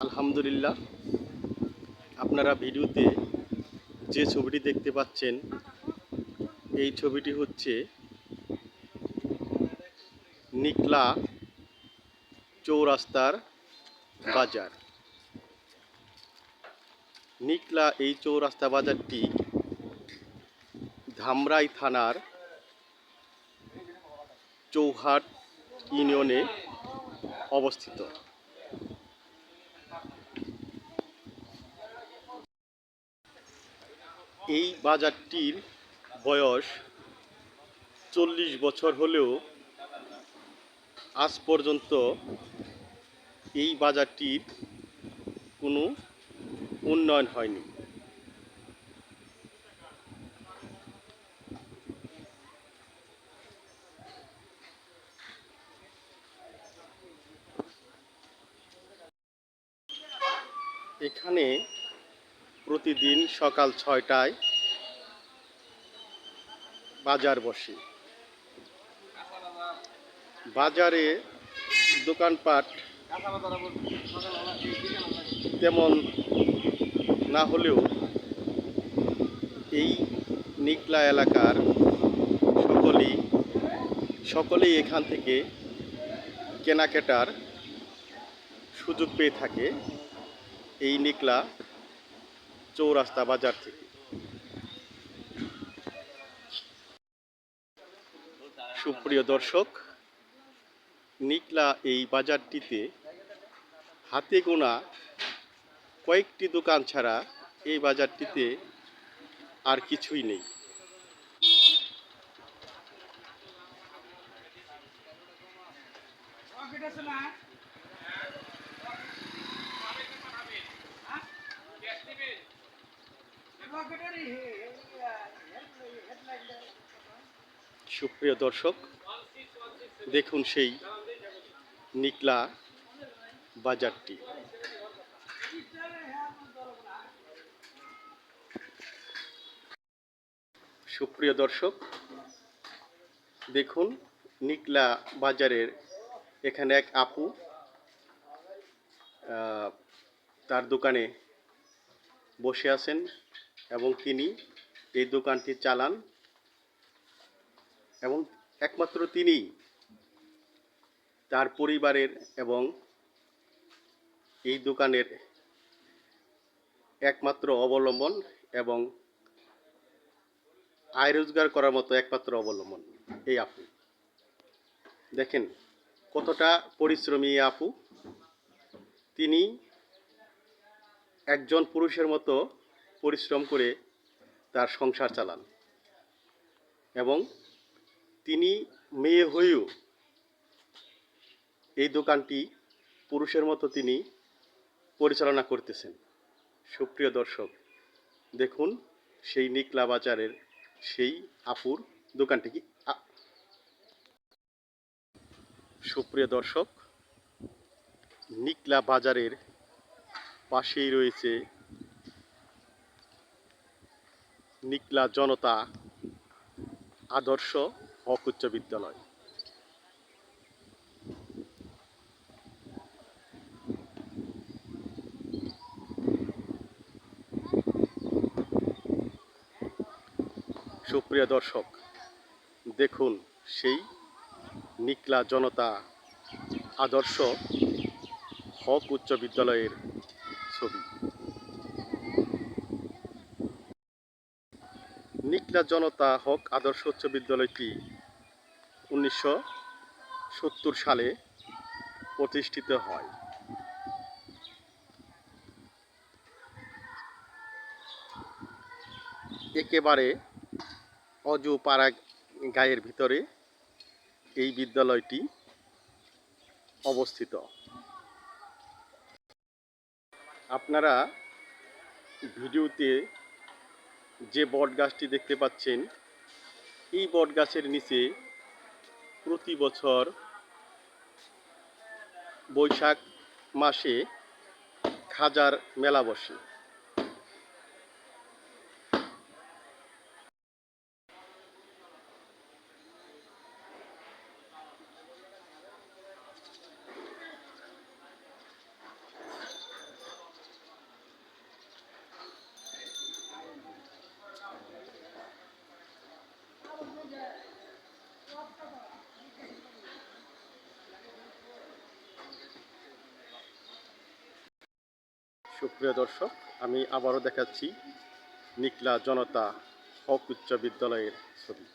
আলহামদুলিল্লাহ। আপনারা ভিডিওতে যে ছবিটি দেখতে পাচ্ছেন, এই ছবিটি হচ্ছে নিকলা চৌরাস্তার বাজার। নিকলা এই চৌরাস্তা বাজারটি ধামরাই থানার চৌহাট ইউনিয়নে অবস্থিত। এই বাজারটির বয়স চল্লিশ বছর হলেও আজ পর্যন্ত এই বাজারটির কোনো উন্নয়ন হয়নি। এখানে প্রতিদিন সকাল ছয়টায় বাজার বসে। বাজারে দোকানপাট তেমন না হলেও এই নিকলা এলাকার সকলেই সকলেই এখান থেকে কেনাকাটার সুযোগ পেয়ে থাকে এই নিকলা চৌরাস্তা বাজার থেকে। সুপ্রিয় দর্শক, নিকলা এই বাজারটিতে হাতে গোনা কয়েকটি দোকান ছাড়া এই বাজারটিতে আর কিছুই নেই। সুপ্রিয় দর্শক, দেখুন সেই নিকলা বাজারটি। সুপ্রিয় দর্শক, দেখুন নিকলা বাজারের এখানে এক আপু তার দোকানে বসে আছেন। এবং তিনি এই দোকানটি চালান। এবং একমাত্র তিনি তার পরিবারের এবং এই দোকানের একমাত্র অবলম্বন এবং আয় রোজগার করার মতো একমাত্র অবলম্বন। এই আপু। দেখেন কতটা পরিশ্রমী আপু। তিনি একজন পুরুষের মতো পরিশ্রম করে তার সংসার চালান। এবং তিনি মেয়ে হয়েও এই দোকানটি পুরুষের মতো তিনি পরিচালনা করতেছেন। সুপ্রিয় দর্শক, দেখুন সেই নিকলা বাজারের সেই আপুর দোকানটি কি? সুপ্রিয় দর্শক, নিকলা বাজারের পাশেই রয়েছে নিকলা জনতা আদর্শ হক উচ্চ বিদ্যালয়। সুপ্রিয় দর্শক, দেখুন সেই নিকলা জনতা আদর্শ হক উচ্চ বিদ্যালয়ের ছবি। নিকলা জনতা হক আদর্শ উচ্চ বিদ্যালয়টি উনিশশো সত্তর সালে প্রতিষ্ঠিত হয়। একেবারে অজু পাড়া গায়ের ভিতরে এই বিদ্যালয়টি অবস্থিত। আপনারা ভিডিওতে যে বট গাছটি দেখতে পাচ্ছেন, এই বট গাছের নিচে প্রতি বছর বৈশাখ মাসে খাজার মেলা বসে। সুপ্রিয় দর্শক, আমি আবারও দেখাচ্ছি নিকলা জনতা হক উচ্চ বিদ্যালয়ের ছবি।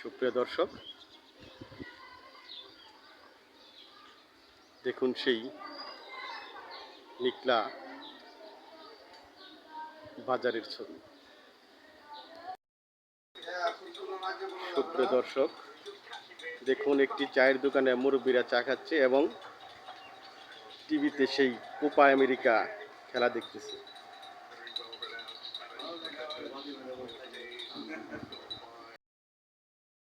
সুপ্রিয় দর্শক, দেখুন সেই নিকলা বাজারের ছবি। সুপ্রিয় দর্শক, দেখুন, একটি চায়ের দোকানে মুরব্বীরা চা খাচ্ছে এবং টিভিতে সেই কোপা আমেরিকা খেলা দেখতেছে।